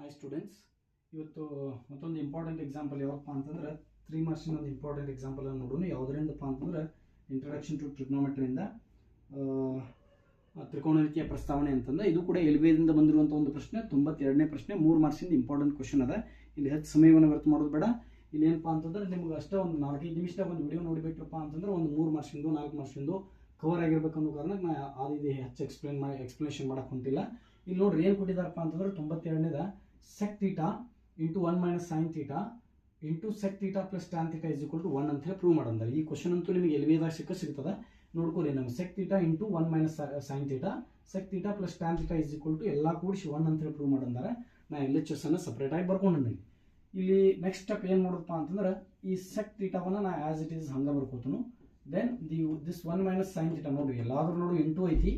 Hi students ಇವತ್ತು ಮತ್ತೊಂದು important example ಯಾವಪ್ಪ ಅಂತಂದ್ರೆ ತ್ರೀ ಮಾರ್ಕ್ಸಿನ ಒಂದು ಇಂಪಾರ್ಟೆಂಟ್ ಎಕ್ಸಾಂಪಲ್ ಅನ್ನು ನೋಡೋಣ. ಯಾವುದರಿಂದಪ್ಪ ಅಂತಂದ್ರೆ ಇಂಟ್ರಡಕ್ಷನ್ ಟು ಟ್ರಿಗ್ನೋಮೆಟ್ರಿಯಿಂದ ತ್ರಿಕೋಣಮಿತಿಯ ಪ್ರಸ್ತಾವನೆ ಅಂತಂದ್ರೆ ಇದು ಕೂಡ ಎಲ್ಬಿಯಿಂದ ಬಂದಿರುವಂಥ ಒಂದು ಪ್ರಶ್ನೆ, ತೊಂಬತ್ತೆರಡನೇ ಪ್ರಶ್ನೆ, ಮೂರು ಮಾರ್ಕ್ಸಿಂದ ಇಂಪಾರ್ಟೆಂಟ್ ಕ್ವಶನ್ ಅದ. ಇಲ್ಲಿ ಹೆಚ್ಚು ಸಮಯವನ್ನು ವ್ಯರ್ಥ ಮಾಡೋದು ಬೇಡ. ಇಲ್ಲಿ ಏನಪ್ಪ ಅಂತಂದ್ರೆ ನಿಮ್ಗೆ ಅಷ್ಟೇ ಒಂದು ನಾಲ್ಕೈದು ನಿಮಿಷದಾಗ ಒಂದು ವಿಡಿಯೋ ನೋಡಿಬಿಟ್ರಪ್ಪ ಅಂತಂದ್ರೆ ಒಂದು ಮೂರು ಮಾರ್ಕ್ಸಿಂದು ನಾಲ್ಕು ಮಾರ್ಕ್ಸಿಂದು ಕವರ್ ಆಗಿರ್ಬೇಕು ಅನ್ನೋ ಕಾರಣಕ್ಕೆ ನಾ ಅದು ಹೆಚ್ಚು ಎಕ್ಸ್ಪ್ಲೇನ್ ಮಾಡಿ ಎಕ್ಸ್ಪ್ಲನೇಷನ್ ಮಾಡೋಕ್ಕೆ ಹೊಂಟಿಲ್ಲ ಇಲ್ಲಿ ನೋಡ್ರಿ ಏನು ಕೊಟ್ಟಿದ್ದಾರಪ್ಪ ಅಂತಂದ್ರೆ ತೊಂಬತ್ತೆರಡನೇದ sec theta into one minus sine theta into sec theta plus tan theta is equal to one ಅಂತ ಹೇಳಿ ಪ್ರೂವ್ ಮಾಡಂದಾರೆ ಈ ಕ್ವಶನ್ ಅಂತೂ ನಿಮಗೆ ಎಲ್ವಿದಾಗ ಸಿಕ್ಕ ಸಿಗ್ತದೆ. ನೋಡ್ಕೊರಿ ನಮ್ಗೆ sec theta into one minus sine theta sec theta plus tan theta is equal to ಎಲ್ಲ ಕೂಡಿಸಿ ಒನ್ ಅಂತ ಹೇಳಿ ಪ್ರೂವ್ ಮಾಡಂದ್ರೆ ನಾ ಎಲ್ ಎಚ್ ಎಸ್ ಅನ್ನು ಸಪ್ರೇಟಾಗಿ ಬರ್ಕೊಂಡಿದ್ದೀನಿ ಇಲ್ಲಿ ನೆಕ್ಸ್ಟ್ ಸ್ಟೆಪ್ ಏನು ಮಾಡೋದಪ್ಪ ಅಂತಂದ್ರೆ ಈ ಸೆಕ್ ತೀಟಾವನ್ನು ನಾ ಆ್ಯಸ್ ಇಟ್ ಈಸ್ ಹಂಗೆ ಬರ್ಕೋತನು. Then the this one minus sine theta ನೋಡ್ರಿ ಎಲ್ಲಾದ್ರೂ ನೋಡು ಇಂಟು ಐತಿ.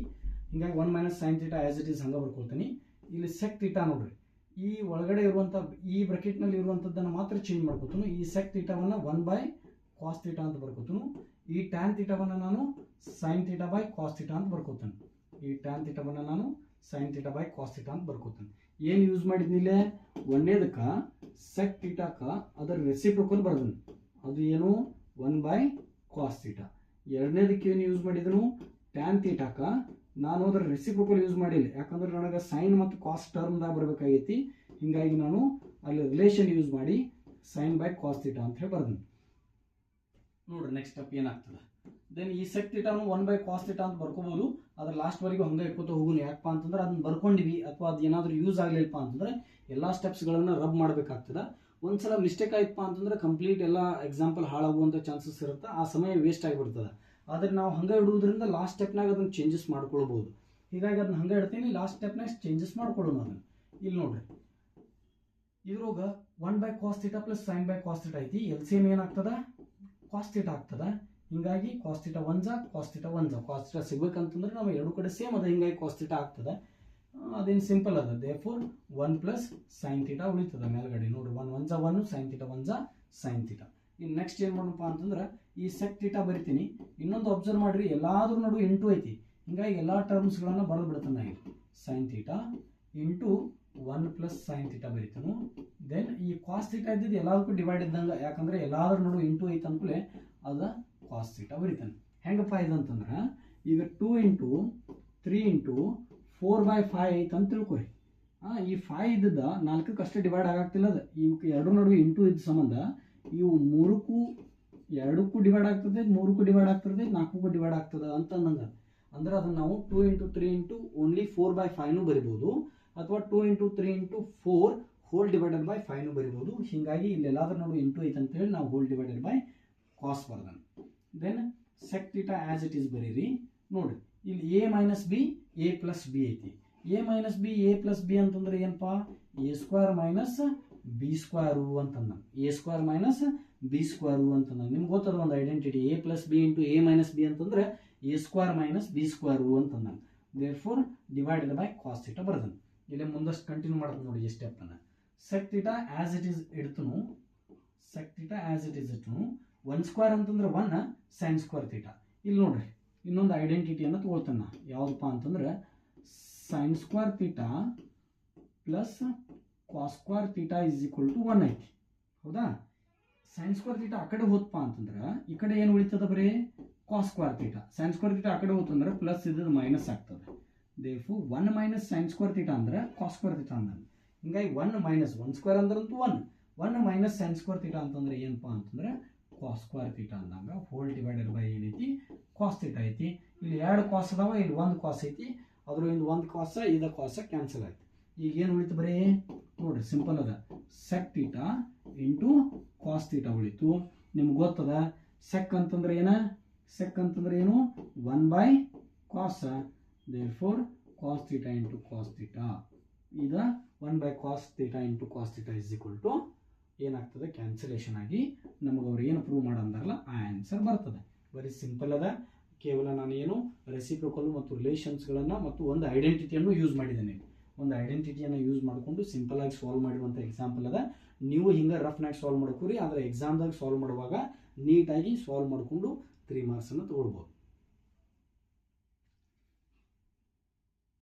ಹಿಂಗಾಗಿ one minus sine theta as it is ಹಂಗೆ ಬರ್ಕೊಳ್ತೀನಿ ಇಲ್ಲಿ ಸೆಕ್ ತೀಟಾ ನೋಡ್ರಿ. ಈ ಒಳಗಡೆ ಇರುವಂಥ ಈ ಬ್ರಕೆಟ್ನಲ್ಲಿ ಇರುವಂಥದ್ದನ್ನು ಮಾತ್ರ ಚೇಂಜ್ ಮಾಡ್ಕೋತೀನಿ. ಈ ಸೆಕ್ ತೀಟವನ್ನು ಒನ್ ಬೈ ಕಾಸ್ ತೀಟ ಅಂತ ಬರ್ಕೋತೀನಿ. ಈ ಟ್ಯಾನ್ ತೀಟವನ್ನು ನಾನು sine theta by cos theta ಅಂತ ಬರ್ಕೋತೇನೆ. ಈ ಟ್ಯಾನ್ ತೀಟವನ್ನು ನಾನು sine theta by cos theta ಅಂತ ಬರ್ಕೋತೇನೆ. ಏನು ಯೂಸ್ ಮಾಡಿದ್ನಿಲ್ಲೇ ಒಂದೇದಕ್ಕೆ ಸೆಕ್ ತೀಟಾಕ ಅದರ ರೆಸಿಪ್ರೊಕಲ್ ಬರ್ದನು. ಅದು ಏನು? ಒನ್ ಬೈ ಕಾಸ್ ತೀಟ ಎರಡನೇದಕ್ಕೆ ಏನು ಯೂಸ್ ಮಾಡಿದನು? ಟ್ಯಾನ್ ತೀಟಾಕ ನಾನು ಅದರ ರೆಸಿಪ್ರೋಕಲ್ ಯೂಸ್ ಮಾಡಿಲ್ಲ. ಯಾಕಂದ್ರೆ ನನಗೆ ಸೈನ್ ಮತ್ತು ಕಾಸ್ ಟರ್ಮ್ದಾಗ ಬರಬೇಕಾಗೈತಿ. ಹಿಂಗಾಗಿ ನಾನು ಅಲ್ಲಿ ರಿಲೇಷನ್ ಯೂಸ್ ಮಾಡಿ ಸೈನ್ ಬೈ ಕಾಸ್ ತೀಟಾ ಅಂತ ಹೇಳಿ ಬರ್ದು ನೋಡ್ರಿ ನೆಕ್ಸ್ಟ್ ಸ್ಟೆಪ್ ಏನಾಗ್ತದೆ? ದೆನ್ ಈ ಸೆಕ್ ತೀಟಾನು ಒನ್ ಬೈ ಕಾಸ್ ತೀಟಾ ಅಂತ ಬರ್ಕೋಬಹುದು ಅದ್ರ ಲಾಸ್ಟ್ವರೆಗೂ ಹಂಗೆ ಇಟ್ಕೋತ ಹೋಗುನು ಯಾಕಪ್ಪ ಅಂತಂದ್ರೆ ಅದನ್ನ ಬರ್ಕೊಂಡಿವಿ. ಅಥವಾ ಅದು ಏನಾದರೂ ಯೂಸ್ ಆಗಲಿಲ್ಲಪ್ಪ ಅಂತಂದ್ರೆ ಎಲ್ಲ ಸ್ಟೆಪ್ಸ್ಗಳನ್ನು ರಬ್ ಮಾಡಬೇಕಾಗ್ತದೆ. ಒಂದ್ಸಲ ಮಿಸ್ಟೇಕ್ ಆಯ್ತಪ್ಪ ಅಂತಂದ್ರೆ ಕಂಪ್ಲೀಟ್ ಎಲ್ಲ ಎಕ್ಸಾಂಪಲ್ ಹಾಳಾಗುವಂಥ ಚಾನ್ಸಸ್ ಇರುತ್ತೆ, ಆ ಸಮಯ ವೇಸ್ಟ್ ಆಗಿಬಿಡ್ತದೆ. ಆದರೆ ನಾವು ಹಂಗೆ ಇಡುವುದರಿಂದ ಲಾಸ್ಟ್ ಸ್ಟೆಪ್ನಾಗ ಅದನ್ನು ಚೇಂಜಸ್ ಮಾಡ್ಕೊಳ್ಬೋದು. ಹೀಗಾಗಿ ಅದನ್ನ ಹಂಗೆ ಇಡ್ತೀನಿ ಲಾಸ್ಟ್ ಸ್ಟೆಪ್ನಾಗ ಚೇಂಜಸ್ ಮಾಡ್ಕೊಳ್ಳೋಣ ಅದನ್ನು. ಇಲ್ಲಿ ನೋಡ್ರಿ. ಇದ್ರೊಳಗ one by cos theta plus sine by cos theta ಐತಿ. ಎಲ್ ಸಿ ಎಂ ಏನಾಗ್ತದ? ಕಾಸ್ ಥೀಟಾ ಆಗ್ತದ. ಹಿಂಗಾಗಿ ಕಾಸ್ ಒಂಜ ಒನ್ ಜಾ ಕಾಸ್ ಥೀಟಾ ಒನ್ ಜಾ ಕಾಸ್ ಥೀಟಾ ಸಿಗ್ಬೇಕಂತಂದ್ರೆ ನಾವು ಎರಡು ಕಡೆ ಸೇಮ್ ಅದ. ಹಿಂಗಾಗಿ ಕಾಸ್ ಆಗ್ತದ. ಅದೇನು ಸಿಂಪಲ್ ಅದ. Therefore one plus sine theta ಉಳಿತದ ಮೇಲ್ಗಡೆ. ನೋಡಿ ಒನ್ ಒನ್ ಜಾ ಒನ್ ಸೈನ್ ತೀಟ ಒನ್ ಜಾ ಸೈನ್ ಥೀಟಾ ಇನ್ನು ನೆಕ್ಸ್ಟ್ ಏನು ಮಾಡೋಣಪ್ಪ ಅಂತಂದ್ರೆ ಈ ಸೆಕ್ ಟೀಟಾ ಬರಿತೀನಿ. ಇನ್ನೊಂದು ಅಬ್ಸರ್ವ್ ಮಾಡಿರಿ, ಎಲ್ಲಾದ್ರೂ ನಡುವೆ ಇಂಟು ಐತಿ. ಹಿಂಗಾಗಿ ಎಲ್ಲ ಟರ್ಮ್ಸ್ಗಳನ್ನು ಬರೆದು ಬಿಡ್ತಾನೆ ನಾನು sine theta into one plus sine theta ಬರಿತಾನು. Then ಈ ಕಾಸ್ ಥೀಟಾ ಇದ್ದಿದ್ದು ಎಲ್ಲದಕ್ಕೂ ಡಿವೈಡ್ ಇದ್ದಂಗೆ, ಯಾಕಂದ್ರೆ ಎಲ್ಲಾದ್ರ ನಡುವೆ ಇಂಟು ಐತೆ ಅಂದ್ಕೂಲೆ ಅದ ಕಾಸ್ ಥೀಟಾ ಬರಿತಾನೆ. ಹೆಂಗಪ್ಪ ಇದಂತಂದ್ರೆ ಈಗ two into three into four by five ಐತೆ ಅಂತ ತಿಳ್ಕೊರಿ. ಈ ಫೈವ್ ಇದ್ದದ ನಾಲ್ಕಕ್ಕೆ ಅಷ್ಟೇ ಡಿವೈಡ್ ಆಗಾಗ್ತಿಲ್ಲ ಅದು. ಇವಕ್ಕೆ ಎರಡು ನಡುವೆ ಇಂಟು ಇದ್ದ ಸಂಬಂಧ. ಇವು ಮೂರಕ್ಕೂ ಎರಡಕ್ಕೂ ಡಿವೈಡ್ ಆಗ್ತದೆ ಮೂರಕ್ಕೂ ಡಿವೈಡ್ ಆಗ್ತದೆ ನಾಲ್ಕಕ್ಕೂ ಡಿವೈಡ್ ಆಗ್ತದೆ ಅಂತ ಅನ್ನಂಗ. ಅಂದ್ರೆ ಅದನ್ನು ನಾವು two into three into only four by ಫೈವ್ನು ಬರಿಬೋದು, ಅಥವಾ two into three into four whole divided by ಫೈವ್ನು ಬರಿಬೋದು. ಹೀಗಾಗಿ ಇಲ್ಲೆಲ್ಲಾದ್ರೂ ನೋಡು ಇಂಟು ಐತೆ ಅಂತೇಳಿ ನಾವು whole divided by cos Bardhan. Then sec theta as it is ಬರೀರಿ. ನೋಡಿ, ಇಲ್ಲಿ A minus B A plus B ಐತಿ. A minus B A plus B ಅಂತಂದ್ರೆ ಏನಪ್ಪ A square minus B square ಅಂತಂದ A square minus B square ಅಂತಂದ ನಿಮ್ಗೆ ಗೊತ್ತದ ಒಂದು identity A plus B into A minus B ಅಂತಂದ್ರೆ A square minus B square ಅಂತಂದ there four divided by cos theta ಬರ್ದನ್. ಇಲ್ಲೇ ಮುಂದಷ್ಟು ಕಂಟಿನ್ಯೂ ಮಾಡ್ತೀನಿ ನೋಡಿ ಈ ಸ್ಟೆಪ್ಪನ್ನು sec theta as it is ಇಡ್ತನು sec theta as it is ಇಡ್ತನು one square ಅಂತಂದ್ರೆ one sine square theta ಇಲ್ಲಿ ನೋಡ್ರಿ, ಇನ್ನೊಂದು ಐಡೆಂಟಿಟಿಯನ್ನು ತಗೊಳ್ತಾನ ಯಾವುದಪ್ಪ ಅಂತಂದ್ರೆ sine square theta plus square theta is equal to one ಐತಿ ಹೌದಾ? ಸೈನ್ ಸ್ಕ್ವೇರ್ ತೀಟಾ ಆ ಕಡೆ ಹೋತಪ್ಪ ಅಂತಂದ್ರೆ ಈ ಕಡೆ ಏನು ಉಳಿತದ ಬರೀ? Cos square theta sine square theta ಆ ಕಡೆ ಹೋತಂದ್ರೆ ಪ್ಲಸ್ ಇದ್ದದ್ದು ಮೈನಸ್ ಆಗ್ತದೆ. Therefore one minus sine square theta ಅಂದ್ರೆ ಕಾಸ್ ಸ್ಕ್ವೇರ್ ತೀಟಾ ಅಂದ್ರೆ ಹಿಂಗಾಗಿ one minus one square ಅಂದ್ರಂತೂ one one minus sine square theta ಅಂತಂದ್ರೆ ಏನಪ್ಪ ಅಂತಂದ್ರೆ ಕಾಸ್ ಸ್ಕ್ವೇರ್ ತೀಟಾ ಅಂದಾಗ ಹೋಲ್ ಡಿವೈಡೆಡ್ ಬೈ ಏನೈತಿ ಕಾಸ್ ತೀಟಾ ಐತಿ. ಇಲ್ಲಿ ಎರಡು ಕಾಸ್ ಅದಾವ, ಇಲ್ಲಿ ಒಂದು ಕಾಸ್ ಐತಿ. ಅದ್ರಿಂದ ಒಂದು ಕಾಸ ಇದ ಕಾಸ ಕ್ಯಾನ್ಸಲ್ ಆಯ್ತು. ಈಗ ಏನು ಉಳಿತು ಬರೀ? ನೋಡ್ರಿ ಸಿಂಪಲ್ ಅದ. Sec theta into cos theta ಉಳಿತು. ನಿಮ್ಗೆ ಗೊತ್ತದ? ಸೆಕ್ ಅಂತಂದ್ರೆ ಏನ? ಸೆಕ್ ಅಂತಂದ್ರೆ ಏನು? One by cos therefore cos theta into cos theta ಈಗ one by cos theta into cos theta is equal to ಏನಾಗ್ತದೆ? ಕ್ಯಾನ್ಸಲೇಷನ್ ಆಗಿ ನಮಗೆ ಅವ್ರು ಏನು ಪ್ರೂವ್ ಮಾಡಂದಾರಲ್ಲ, ಆ ಆನ್ಸರ್ ಬರ್ತದೆ. ವೆರಿ ಸಿಂಪಲ್ ಅದ. ಕೇವಲ ನಾನು ಏನು ರೆಸಿಪ್ರೋಕಲ್ ಮತ್ತು ರಿಲೇಷನ್ಸ್ಗಳನ್ನು ಮತ್ತು ಒಂದು ಐಡೆಂಟಿಟಿಯನ್ನು ಯೂಸ್ ಮಾಡಿದ್ದೇನೆ. ಒಂದು ಐಡೆಂಟಿಟಿಯನ್ನು ಯೂಸ್ ಮಾಡಿಕೊಂಡು ಸಿಂಪಲ್ ಆಗಿ ಸಾಲ್ವ್ ಮಾಡಿರುವಂಥ ಎಕ್ಸಾಂಪಲ್ ಅದ. ನೀವು ಹಿಂಗೆ ರಫ್ನಾಗಿ ಸಾಲ್ವ್ ಮಾಡ್ಕೋರಿ, ಆದರೆ ಎಕ್ಸಾಮ್ದಾಗ ಸಾಲ್ವ್ ಮಾಡುವಾಗ ನೀಟಾಗಿ ಸಾಲ್ವ್ ಮಾಡಿಕೊಂಡು ತ್ರೀ ಮಾರ್ಕ್ಸನ್ನು ತೊಗೊಳ್ಬೋದು.